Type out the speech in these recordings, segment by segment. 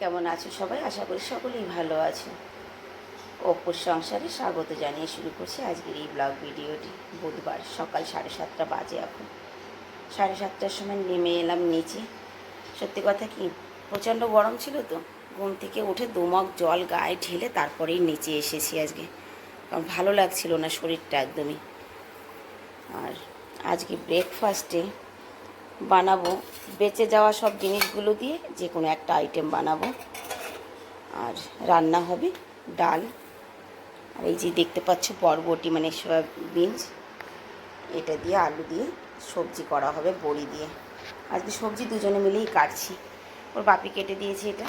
কেমন আছো সবাই? আশা করি সকলেই ভালো আছো। অপুর সংসারে স্বাগত জানিয়ে শুরু করছি আজকের এই ব্লগ ভিডিওটি বুধবার সকাল সাড়ে সাতটা বাজে এখন। সাড়ে সাতটার সময় নেমে এলাম নিচে। সত্যি কথা কি, প্রচণ্ড গরম ছিল তো। ঘুম থেকে উঠে দুমক জল গায়ে ঢেলে তারপরেই নিচে এসেছি আজকে। কারণ ভালো লাগছিল না শরীরটা একদমই। আর আজকে ব্রেকফাস্টে বানাবো। বেঁচে যাওয়া সব জিনিসগুলো দিয়ে যে কোনো একটা আইটেম বানাবো। আর রান্না হবে ডাল। আর এই যে দেখতে পাচ্ছ বরবটি মানে সয়াবিনস এটা দিয়ে আলু দিয়ে সবজি করা হবে, বড়ি দিয়ে। আজকে সবজি দুজনে মিলেই কাটছি। ওর বাপি কেটে দিয়েছে এটা।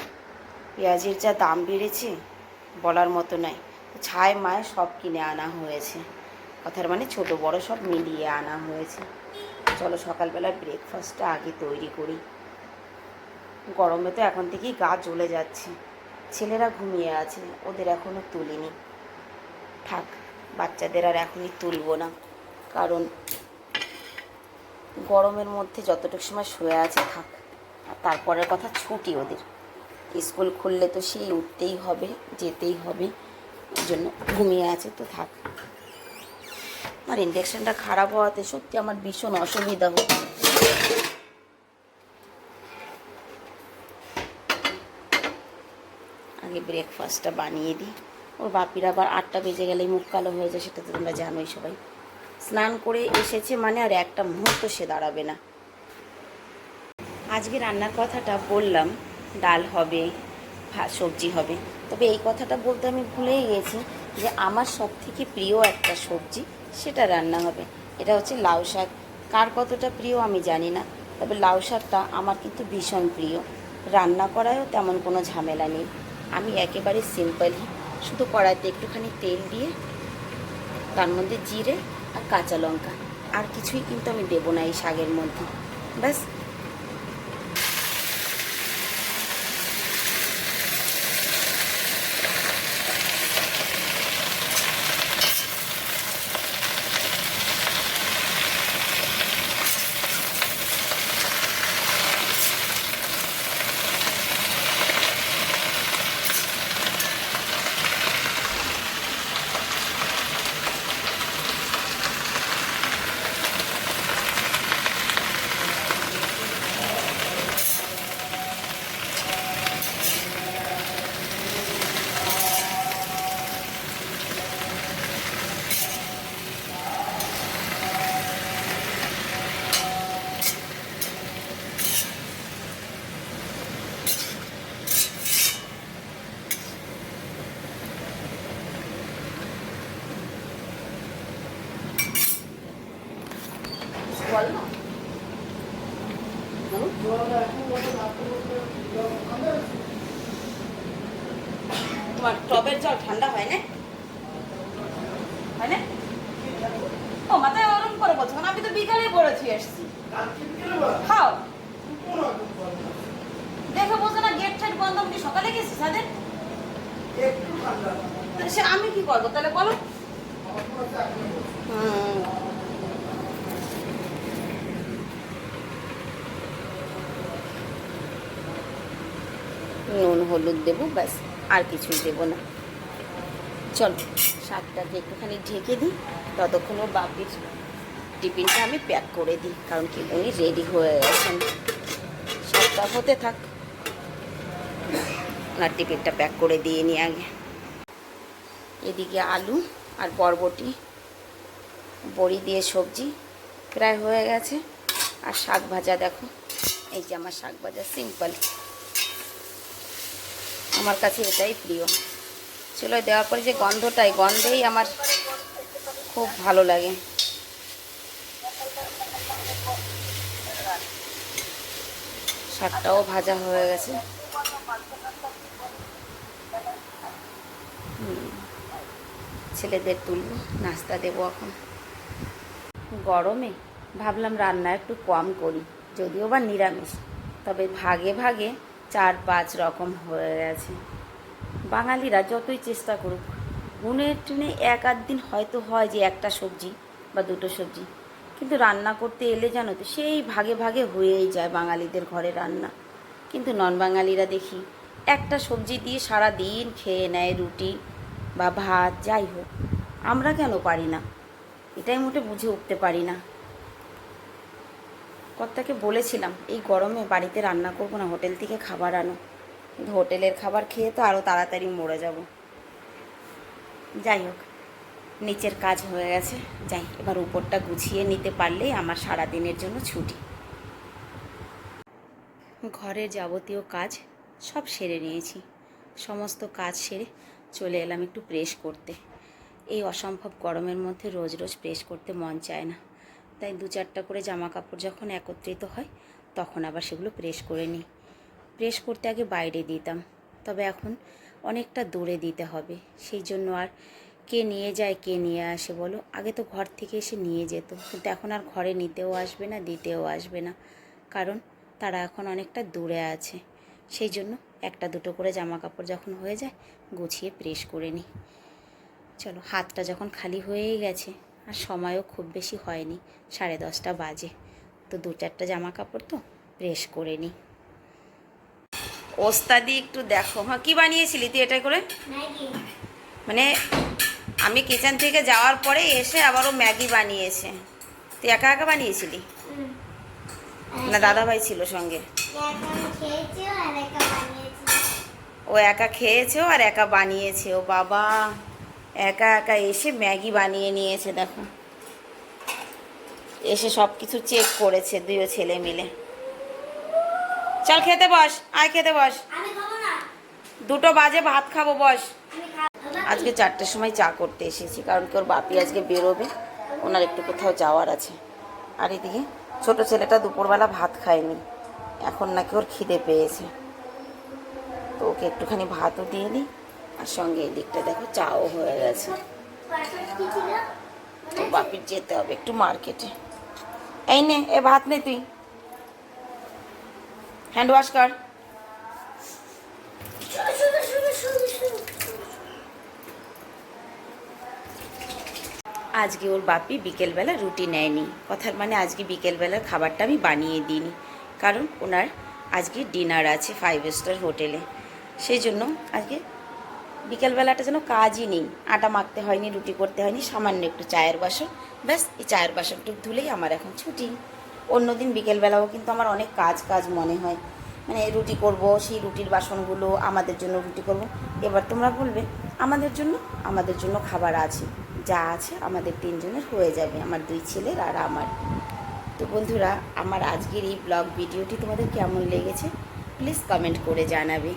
পেঁয়াজের যা দাম বেড়েছে, বলার মতো নয় ছায় মায় সব কিনে আনা হয়েছে। কথার মানে ছোট বড় সব মিলিয়ে আনা হয়েছে। চলো সকালবেলা ব্রেকফাস্টটা আগে তৈরি করি। গরমে তো এখন থেকেই গা জ্বলে যাচ্ছে। ছেলেরা ঘুমিয়ে আছে, ওদের এখনও তুলিনি। থাক, বাচ্চাদের আর এখনই তুলবো না, কারণ গরমের মধ্যে যতটুকু সময় শুয়ে আছে, থাক। আর তারপরের কথা ছুটি ওদের। স্কুল খুললে তো সেই উঠতেই হবে, যেতেই হবে, এই জন্য ঘুমিয়ে আছে, তো থাক। আর ইন্ডাকশানটা খারাপ হওয়াতে সত্যি আমার ভীষণ অসুবিধা হচ্ছে। আগে ব্রেকফাস্টটা বানিয়ে দিই। ওর বাপির আবার আটটা বেজে গেলেই মুখ কালো হয়ে যায়, সেটা তো তোমরা জানোই সবাই। স্নান করে এসেছে মানে আর একটা মুহূর্ত সে দাঁড়াবে না। আজকে রান্নার কথাটা বললাম, ডাল হবে সবজি হবে। তবে এই কথাটা বলতে আমি ভুলেই গেছি যে আমার সব থেকে প্রিয় একটা সবজি সেটা রান্না হবে। এটা হচ্ছে লাউ শাক। কার কতটা প্রিয় আমি জানি না, তবে লাউ শাকটা আমার কিন্তু ভীষণ প্রিয়। রান্না করায়ও তেমন কোনো ঝামেলা নেই। আমি একেবারে সিম্পলই শুধু কড়াইতে একটুখানি তেল দিয়ে, তার মধ্যে জিরে আর কাঁচা লঙ্কা। আর কিছুই কিন্তু আমি দেবো না এই শাকের মধ্যে। ব্যাস তোমার টবের জল ঠান্ডা হয় না? হয় না? ও মাথায় ওরম করে বলছো কারণ আমি তো বিকালে বলেছি এসছি খাও। দেখে বোঝো না গেট ঠেট বন্ধ আমি কি সকালে গেছি তাদের সে আমি কি করব তাহলে বলো। হুম। নুন, হলুদ দেবো, ব্যাস, আর কিছুই দেবো না। চলো, শাকটাকে একটুখানি ঢেকে দিই, ততক্ষণ ওর বাপির টিফিনটা আমি প্যাক করে দিই, কারণ কি উনি রেডি হয়ে গেছেন। শাকটা হতে থাক। ওনার টিফিনটা প্যাক করে দিয়ে নিই আগে। এদিকে আলু আর বরবটি, বড়ি দিয়ে সবজি প্রায় হয়ে গেছে। আর শাক ভাজা দেখো, এই যে আমার শাক ভাজা সিম্পল আমার কাছে এটাই প্রিয়। চলো দেওয়ার পরে যে গন্ধটাই গন্ধেই আমার খুব ভালো লাগে। শাকটাও ভাজা হয়ে গেছে। ছেলেদের তুলব নাস্তা দেবো এখন। গরমে ভাবলাম রান্না একটু কম করি, যদিও বা নিরামিষ, তবে ভাগে ভাগে চার পাঁচ রকম হয়ে গেছে। বাঙালিরা যতই চেষ্টা করুক গুনে টুনে এক আধ দিন হয়তো হয় যে একটা সবজি বা দুটো সবজি, কিন্তু রান্না করতে এলে জানো তো সেই ভাগে ভাগে হয়েই যায় বাঙালিদের ঘরে রান্না। কিন্তু নন বাঙালিরা দেখি একটা সবজি দিয়ে সারা দিন খেয়ে নেয় রুটি বা ভাত, যাই হোক, আমরা কেন পারি না? এটাই মোটে বুঝে উঠতে পারি না। কর্তাকে বলেছিলাম, এই গরমে বাড়িতে রান্না করব না, হোটেল থেকে খাবার আনো। কিন্তু হোটেলের খাবার খেয়ে তো আরও তাড়াতাড়ি মরে যাব। যাই হোক, নিচের কাজ হয়ে গেছে। যাই, এবার উপরটা গুছিয়ে নিতে পারলেই আমার সারা দিনের জন্য ছুটি। ঘরের যাবতীয় কাজ সব সেরে নিয়েছি। সমস্ত কাজ সেরে চলে এলাম একটু প্রেস করতে। এই অসম্ভব গরমের মধ্যে রোজ রোজ প্রেস করতে মন চায় না। তাই দু চারটা করে জামা কাপড় যখন একত্রিত হয়, তখন আবার সেগুলো প্রেস করে নিই। প্রেস করতে আগে বাইরে দিতাম, তবে এখন অনেকটা দূরে দিতে হবে। সেই জন্য আর কে নিয়ে যায়, কে নিয়ে আসে বলো? আগে তো ঘর থেকে এসে নিয়ে যেত, কিন্তু এখন আর ঘরে নিতেও আসবে না, দিতেও আসবে না। কারণ তারা এখন অনেকটা দূরে আছে। সেই জন্য একটা দুটো করে জামা কাপড় যখন হয়ে যায়, গুছিয়ে প্রেস করে নিই। চলো, হাতটা যখন খালি হয়েই গেছে আর সময়ও খুব বেশি হয়নি সাড়ে দশটা বাজে। তো দু চারটা জামা কাপড় তো প্রেস করে নিই ওস্তাদি একটু দেখো। হ্যাঁ কী বানিয়েছিলি তুই এটাই করে? মানে আমি কিচেন থেকে যাওয়ার পরে এসে আবারও ম্যাগি বানিয়েছে। তুই একা একা বানিয়েছিলি? না দাদাভাই ছিল সঙ্গে? খেয়েছি ও একা খেয়েছেও আর একা বানিয়েছে। ও বাবা! একা একা এসে ম্যাগি বানিয়ে নিয়েছে দেখো। এসে সব কিছু চেক করেছে দুইও ছেলে মিলে। চল খেতে বস আয় খেতে বস। দুটো বাজে ভাত খাব বস। আজকে চারটের সময় চা করতে এসেছি কারণ কি ওর বাপি আজকে বেরোবে ওনার একটু কোথাও যাওয়ার আছে। আর এদিকে ছোট ছেলেটা দুপুরবেলা ভাত খায়নি এখন নাকি ওর খিদে পেয়েছে। তো ওকে একটুখানি ভাতও দিয়ে দিই। আর সঙ্গে এই দিকটা দেখো, চাও হয়ে গেছে। তো বাপির যেতে হবে একটু মার্কেটে। এই নে, এ ভাত নে তুই। হ্যান্ড ওয়াশ কর। আজকে ওর বাপি বিকেলবেলা রুটি নেয়নি। কথার মানে আজকে বিকেলবেলার খাবারটা আমি বানিয়ে দিইনি। কারণ ওনার আজকে ডিনার আছে ফাইভ স্টার হোটেলে। সেই জন্য আজকে বিকেলবেলাটা যেন কাজই নেই। আটা মাখতে হয়নি, রুটি করতে হয়নি, সামান্য একটু চায়ের বাসন। ব্যাস, এই চায়ের বাসনটুকু ধুলেই আমার এখন ছুটি। অন্যদিন বিকেলবেলাও কিন্তু আমার অনেক কাজ কাজ মনে হয়। মানে রুটি করব, সেই রুটির বাসনগুলো আমাদের জন্য রুটি করব। এবার তোমরা বলবে, আমাদের জন্য? আমাদের জন্য খাবার আছে। যা আছে আমাদের তিনজনের হয়ে যাবে, আমার দুই ছেলের আর আমার। তো বন্ধুরা, আমার আজকের এই ব্লগ ভিডিওটি তোমাদের কেমন লেগেছে প্লিজ কমেন্ট করে জানাবে।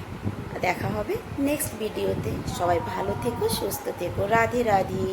দেখা হবে নেক্সট ভিডিওতে সবাই ভালো থেকো সুস্থ থেকো। রাধে রাধে।